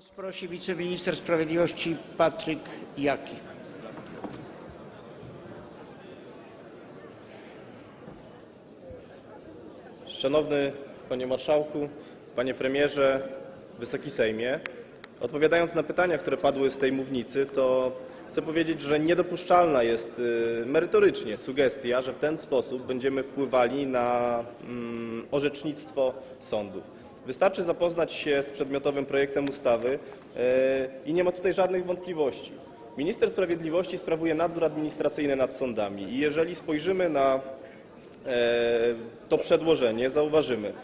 Głos prosi wiceminister sprawiedliwości Patryk Jaki. Szanowny Panie Marszałku, Panie Premierze, Wysoki Sejmie, odpowiadając na pytania, które padły z tej mównicy, to chcę powiedzieć, że niedopuszczalna jest y, merytorycznie sugestia, że w ten sposób będziemy wpływali na mm, orzecznictwo sądów. Wystarczy zapoznać się z przedmiotowym projektem ustawy y, i nie ma tutaj żadnych wątpliwości. Minister Sprawiedliwości sprawuje nadzór administracyjny nad sądami i jeżeli spojrzymy na e, to przedłożenie, zauważymy. e,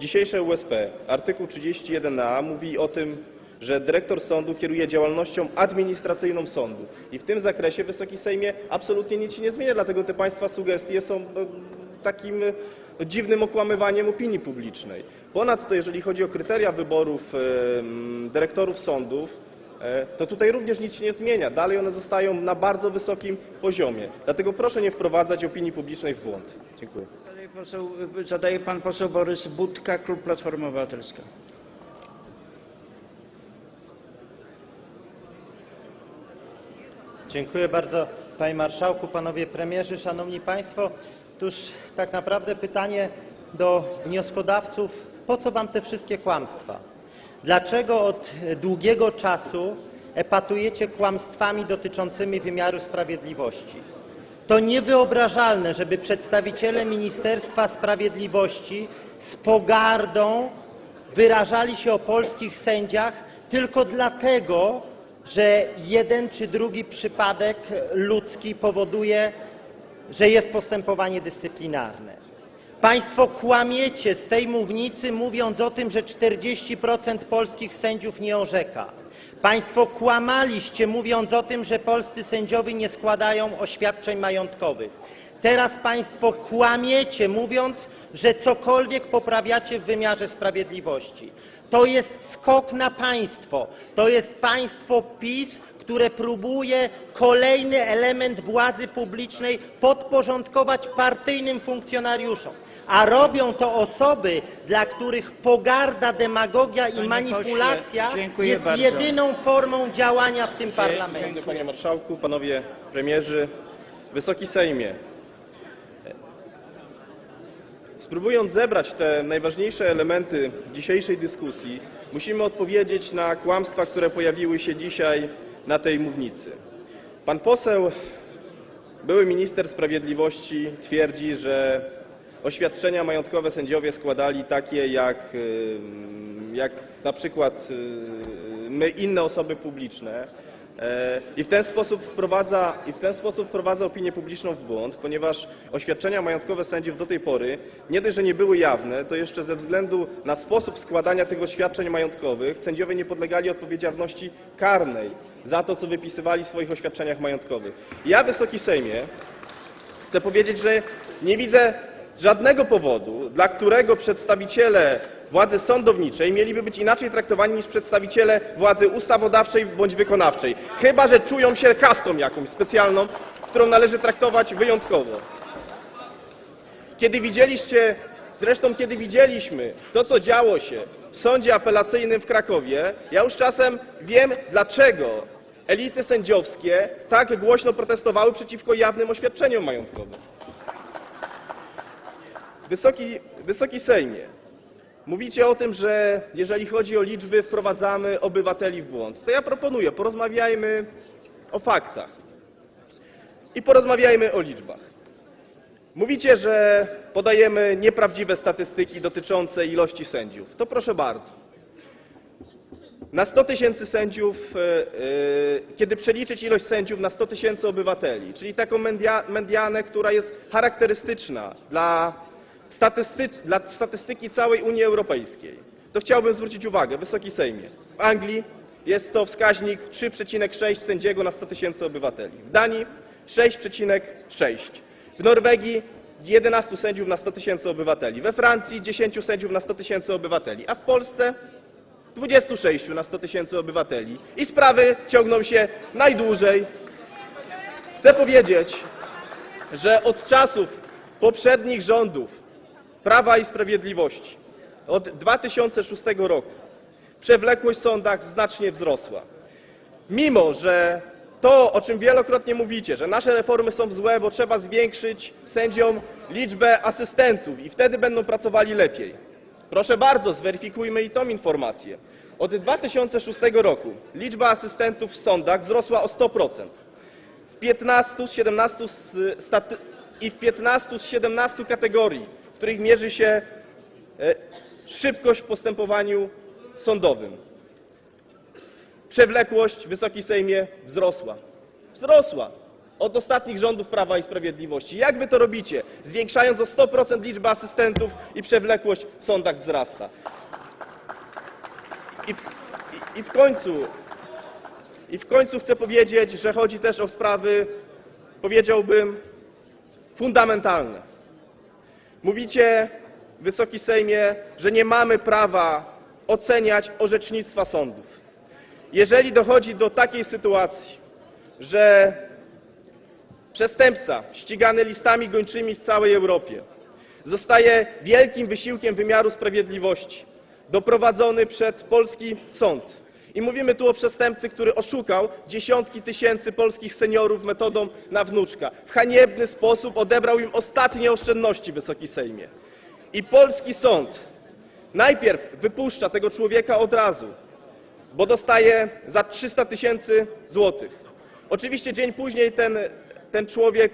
Dzisiejsze USP, artykuł 31a mówi o tym, że dyrektor sądu kieruje działalnością administracyjną sądu. I w tym zakresie, Wysoki Sejmie, absolutnie nic się nie zmienia, dlatego te Państwa sugestie są no, takim no, dziwnym okłamywaniem opinii publicznej. Ponadto, jeżeli chodzi o kryteria wyborów e, dyrektorów sądów, e, to tutaj również nic się nie zmienia. Dalej one zostają na bardzo wysokim poziomie. Dlatego proszę nie wprowadzać opinii publicznej w błąd. Dziękuję. Zadaje, poseł, zadaje pan poseł Borys Budka, klub Platforma Obywatelska. Dziękuję bardzo Panie Marszałku, Panowie Premierzy, Szanowni Państwo. Otóż tak naprawdę pytanie do wnioskodawców, po co Wam te wszystkie kłamstwa? Dlaczego od długiego czasu epatujecie kłamstwami dotyczącymi wymiaru sprawiedliwości? To niewyobrażalne, żeby przedstawiciele Ministerstwa Sprawiedliwości z pogardą wyrażali się o polskich sędziach tylko dlatego, że jeden czy drugi przypadek ludzki powoduje, że jest postępowanie dyscyplinarne. Państwo kłamiecie z tej mównicy, mówiąc o tym, że 40% polskich sędziów nie orzeka. Państwo kłamaliście, mówiąc o tym, że polscy sędziowie nie składają oświadczeń majątkowych. Teraz Państwo kłamiecie, mówiąc, że cokolwiek poprawiacie w wymiarze sprawiedliwości. To jest skok na państwo. To jest państwo PiS, które próbuje kolejny element władzy publicznej podporządkować partyjnym funkcjonariuszom. A robią to osoby, dla których pogarda, demagogia i manipulacja jest jedyną formą działania w tym parlamencie. Panie Marszałku, Panowie Premierzy, Wysoki Sejmie. Spróbując zebrać te najważniejsze elementy dzisiejszej dyskusji, musimy odpowiedzieć na kłamstwa, które pojawiły się dzisiaj na tej mównicy. Pan poseł, były minister sprawiedliwości twierdzi, że oświadczenia majątkowe sędziowie składali takie jak, jak na przykład y, my, inne osoby publiczne. E, I w ten sposób wprowadza, i w ten sposób wprowadza opinię publiczną w błąd, ponieważ oświadczenia majątkowe sędziów do tej pory nie dość, że nie były jawne, to jeszcze ze względu na sposób składania tych oświadczeń majątkowych sędziowie nie podlegali odpowiedzialności karnej za to, co wypisywali w swoich oświadczeniach majątkowych. Ja, Wysoki Sejmie, Chcę powiedzieć, że nie widzę żadnego powodu, dla którego przedstawiciele władzy sądowniczej mieliby być inaczej traktowani niż przedstawiciele władzy ustawodawczej bądź wykonawczej. Chyba, że czują się kastą jakąś specjalną, którą należy traktować wyjątkowo. Kiedy widzieliście, zresztą kiedy widzieliśmy to, co działo się w sądzie apelacyjnym w Krakowie, ja już czasem wiem, dlaczego elity sędziowskie tak głośno protestowały przeciwko jawnym oświadczeniom majątkowym. Wysoki, Wysoki Sejmie, mówicie o tym, że jeżeli chodzi o liczby, wprowadzamy obywateli w błąd. To ja proponuję, porozmawiajmy o faktach i porozmawiajmy o liczbach. Mówicie, że podajemy nieprawdziwe statystyki dotyczące ilości sędziów. To proszę bardzo. Na 100 tysięcy sędziów, e, e, kiedy przeliczyć ilość sędziów na 100 tysięcy obywateli, czyli taką medianę, która jest charakterystyczna dla, dla statystyki całej Unii Europejskiej, to chciałbym zwrócić uwagę, Wysoki Sejmie, w Anglii jest to wskaźnik 3,6 sędziego na 100 tysięcy obywateli, w Danii 6,6, w Norwegii 11 sędziów na 100 tysięcy obywateli, we Francji 10 sędziów na 100 tysięcy obywateli, a w Polsce 26 na 100 tysięcy obywateli. I sprawy ciągną się najdłużej. Chcę powiedzieć, że od czasów poprzednich rządów Prawa i Sprawiedliwości, od 2006 roku, Przewlekłość w sądach znacznie wzrosła. Mimo, że to, o czym wielokrotnie mówicie, że nasze reformy są złe, bo trzeba zwiększyć sędziom liczbę asystentów i wtedy będą pracowali lepiej. Proszę bardzo, zweryfikujmy i tą informację. Od 2006 roku liczba asystentów w sądach wzrosła o 100%. W 15 z 17 z staty- i w 15 z 17 kategorii, w których mierzy się e, szybkość w postępowaniu sądowym. Przewlekłość, Wysoki Sejmie, wzrosła. Wzrosła od ostatnich rządów Prawa i Sprawiedliwości. Jak wy to robicie? Zwiększając o 100% liczbę asystentów i przewlekłość w sądach wzrasta. I, i, I w końcu, i w końcu chcę powiedzieć, że chodzi też o sprawy, powiedziałbym, fundamentalne. Mówicie, Wysoki Sejmie, że nie mamy prawa oceniać orzecznictwa sądów. Jeżeli dochodzi do takiej sytuacji, że przestępca ścigany listami gończymi w całej Europie zostaje wielkim wysiłkiem wymiaru sprawiedliwości doprowadzony przed polski sąd. I mówimy tu o przestępcy, który oszukał dziesiątki tysięcy polskich seniorów metodą na wnuczka. W haniebny sposób odebrał im ostatnie oszczędności, Wysoki Sejmie. I polski sąd najpierw wypuszcza tego człowieka od razu, bo dostaje za 300 tysięcy złotych. Oczywiście dzień później ten, ten człowiek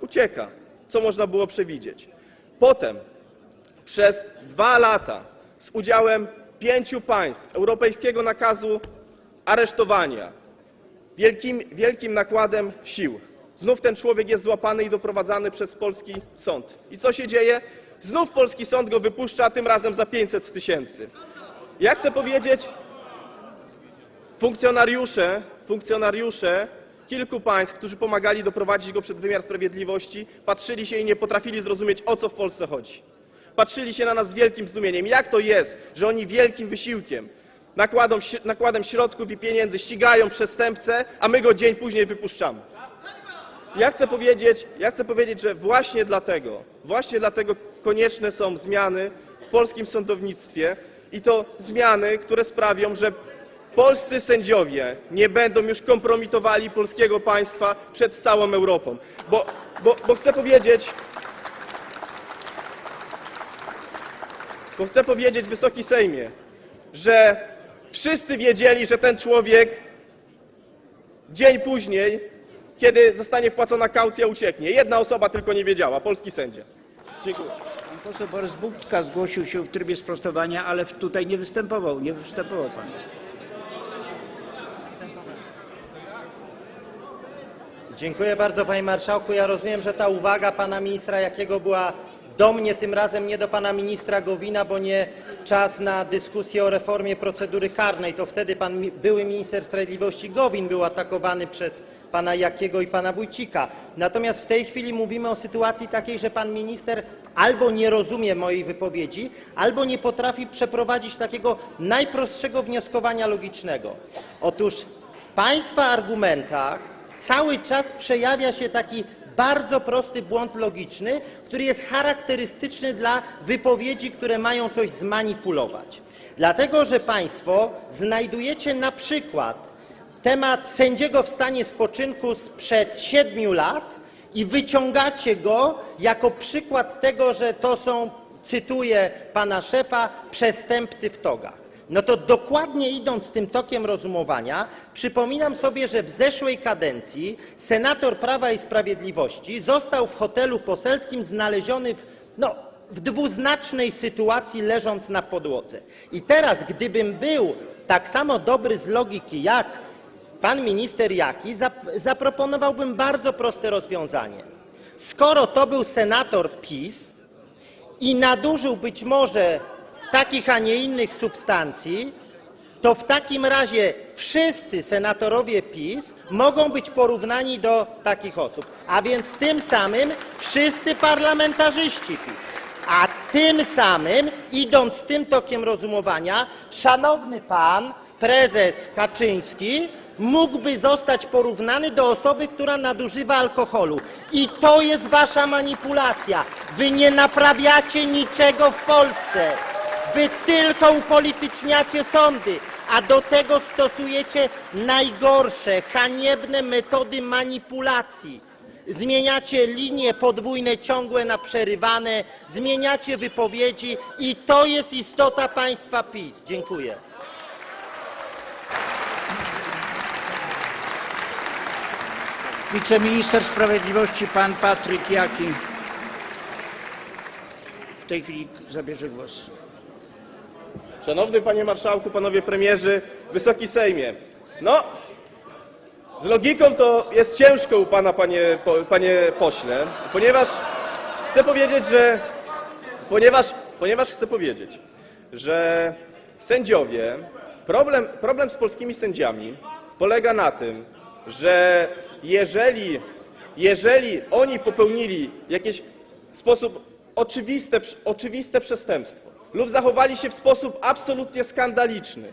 ucieka, co można było przewidzieć. Potem przez dwa lata z udziałem pięciu państw europejskiego nakazu aresztowania, wielkim, nakładem sił. Znów ten człowiek jest złapany i doprowadzany przez polski sąd. I co się dzieje? Znów polski sąd go wypuszcza, tym razem za 500 tysięcy. Ja chcę powiedzieć, Funkcjonariusze, funkcjonariusze kilku państw, którzy pomagali doprowadzić go przed wymiar sprawiedliwości, patrzyli się i nie potrafili zrozumieć, o co w Polsce chodzi. Patrzyli się na nas z wielkim zdumieniem. Jak to jest, że oni wielkim wysiłkiem, nakładą, nakładem środków i pieniędzy ścigają przestępcę, a my go dzień później wypuszczamy? Ja chcę powiedzieć, ja chcę powiedzieć, że właśnie dlatego, właśnie dlatego konieczne są zmiany w polskim sądownictwie i to zmiany, które sprawią, że polscy sędziowie nie będą już kompromitowali polskiego państwa przed całą Europą. Bo, bo, bo chcę powiedzieć, bo chcę powiedzieć, Wysoki Sejmie, że wszyscy wiedzieli, że ten człowiek dzień później, kiedy zostanie wpłacona kaucja, ucieknie. Jedna osoba tylko nie wiedziała, polski sędzia. Dziękuję. Pan poseł Borys Budka zgłosił się w trybie sprostowania, ale tutaj nie występował. Nie występował pan. Dziękuję bardzo, panie marszałku. Ja rozumiem, że ta uwaga pana ministra Jakiego była do mnie, tym razem nie do pana ministra Gowina, bo nie czas na dyskusję o reformie procedury karnej. To wtedy pan były minister sprawiedliwości Gowin był atakowany przez pana Jakiego i pana Wójcika. Natomiast w tej chwili mówimy o sytuacji takiej, że pan minister albo nie rozumie mojej wypowiedzi, albo nie potrafi przeprowadzić takiego najprostszego wnioskowania logicznego. Otóż w państwa argumentach cały czas przejawia się taki bardzo prosty błąd logiczny, który jest charakterystyczny dla wypowiedzi, które mają coś zmanipulować. Dlatego, że Państwo znajdujecie na przykład temat sędziego w stanie spoczynku sprzed siedmiu lat i wyciągacie go jako przykład tego, że to są, cytuję pana szefa, przestępcy w togach. No to dokładnie idąc tym tokiem rozumowania, przypominam sobie, że w zeszłej kadencji senator Prawa i Sprawiedliwości został w hotelu poselskim znaleziony w, no, w dwuznacznej sytuacji, leżąc na podłodze. I teraz, gdybym był tak samo dobry z logiki jak pan minister Jaki, zap- zaproponowałbym bardzo proste rozwiązanie. Skoro to był senator PiS, i nadużył być może takich, a nie innych substancji, to w takim razie wszyscy senatorowie PiS mogą być porównani do takich osób, a więc tym samym wszyscy parlamentarzyści PiS. A tym samym, idąc tym tokiem rozumowania, szanowny pan prezes Kaczyński mógłby zostać porównany do osoby, która nadużywa alkoholu. I to jest wasza manipulacja. Wy nie naprawiacie niczego w Polsce. Wy tylko upolityczniacie sądy, a do tego stosujecie najgorsze, haniebne metody manipulacji. Zmieniacie linie podwójne ciągłe na przerywane, zmieniacie wypowiedzi i to jest istota państwa PiS. Dziękuję. Wiceminister Sprawiedliwości pan Patryk Jaki w tej chwili zabierze głos. Szanowny Panie Marszałku, Panowie Premierzy, Wysoki Sejmie. No, z logiką to jest ciężko u Pana, Panie, panie Pośle, ponieważ chcę powiedzieć, że ponieważ, ponieważ chcę powiedzieć, że sędziowie, problem, problem z polskimi sędziami polega na tym, że jeżeli, jeżeli oni popełnili jakieś w sposób oczywiste, oczywiste przestępstwo lub zachowali się w sposób absolutnie skandaliczny,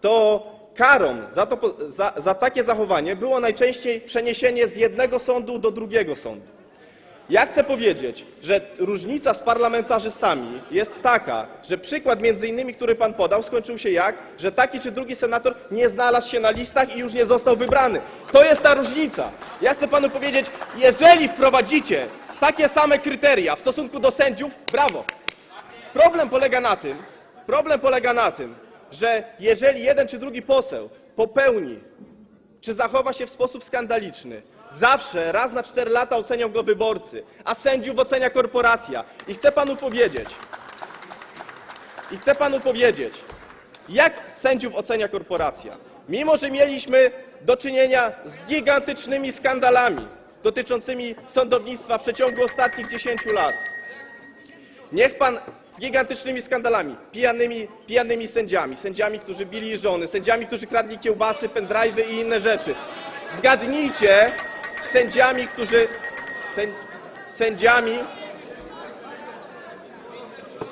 to karą za, to, za, za takie zachowanie było najczęściej przeniesienie z jednego sądu do drugiego sądu. Ja chcę powiedzieć, że różnica z parlamentarzystami jest taka, że przykład między innymi, który pan podał, skończył się jak, że taki czy drugi senator nie znalazł się na listach i już nie został wybrany. To jest ta różnica. Ja chcę panu powiedzieć, jeżeli wprowadzicie takie same kryteria w stosunku do sędziów, brawo. Problem polega na tym, problem polega na tym, że jeżeli jeden czy drugi poseł popełni czy zachowa się w sposób skandaliczny. Zawsze raz na cztery lata ocenią go wyborcy, a sędziów ocenia korporacja. I chcę panu powiedzieć, i chcę panu powiedzieć, jak sędziów ocenia korporacja. Mimo, że mieliśmy do czynienia z gigantycznymi skandalami dotyczącymi sądownictwa w przeciągu ostatnich 10 lat, Niech pan z gigantycznymi skandalami, pijanymi, pijanymi sędziami, sędziami, którzy bili żony, sędziami, którzy kradli kiełbasy, pendrive'y i inne rzeczy. Zgadnijcie, sędziami, którzy. Sęd, sędziami.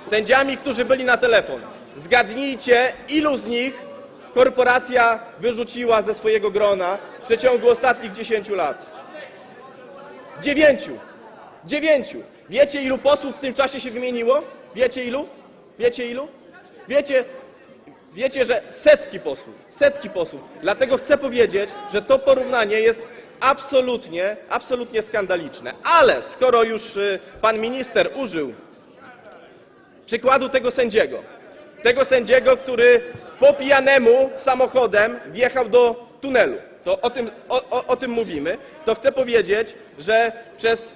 Sędziami, którzy byli na telefon. Zgadnijcie, ilu z nich korporacja wyrzuciła ze swojego grona w przeciągu ostatnich 10 lat. Dziewięciu. Dziewięciu. Wiecie, ilu posłów w tym czasie się wymieniło? Wiecie ilu? Wiecie ilu? Wiecie, wiecie, że setki posłów. Setki posłów. Dlatego chcę powiedzieć, że to porównanie jest absolutnie, absolutnie skandaliczne. Ale skoro już y, pan minister użył przykładu tego sędziego. Tego sędziego, który po pijanemu samochodem wjechał do tunelu. To o tym, o, o, o tym mówimy. To chcę powiedzieć, że przez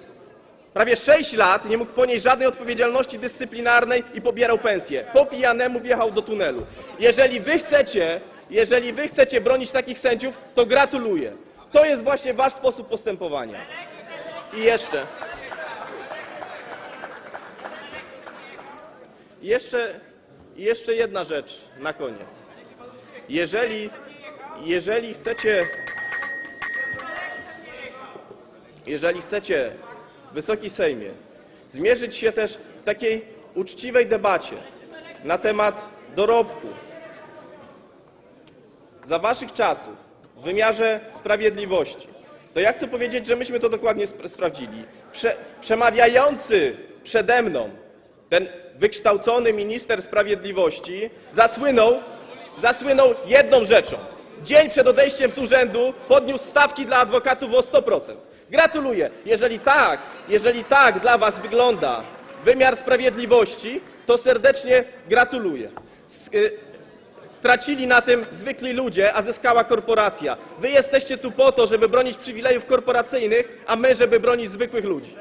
prawie 6 lat nie mógł ponieść żadnej odpowiedzialności dyscyplinarnej i pobierał pensję. Po pijanemu wjechał do tunelu. Jeżeli wy chcecie, jeżeli wy chcecie bronić takich sędziów, to gratuluję. To jest właśnie wasz sposób postępowania. I jeszcze. Jeszcze, jeszcze jedna rzecz na koniec. Jeżeli, jeżeli chcecie, jeżeli chcecie, Wysoki Sejmie, zmierzyć się też w takiej uczciwej debacie na temat dorobku za waszych czasów w wymiarze sprawiedliwości, to ja chcę powiedzieć, że myśmy to dokładnie sp- sprawdzili. Prze przemawiający przede mną ten wykształcony minister sprawiedliwości zasłynął, zasłynął jedną rzeczą. Dzień przed odejściem z urzędu podniósł stawki dla adwokatów o 100%. Gratuluję. Jeżeli tak, jeżeli tak dla was wygląda wymiar sprawiedliwości, to serdecznie gratuluję. Y, Stracili na tym zwykli ludzie, a zyskała korporacja. Wy jesteście tu po to, żeby bronić przywilejów korporacyjnych, a my, żeby bronić zwykłych ludzi.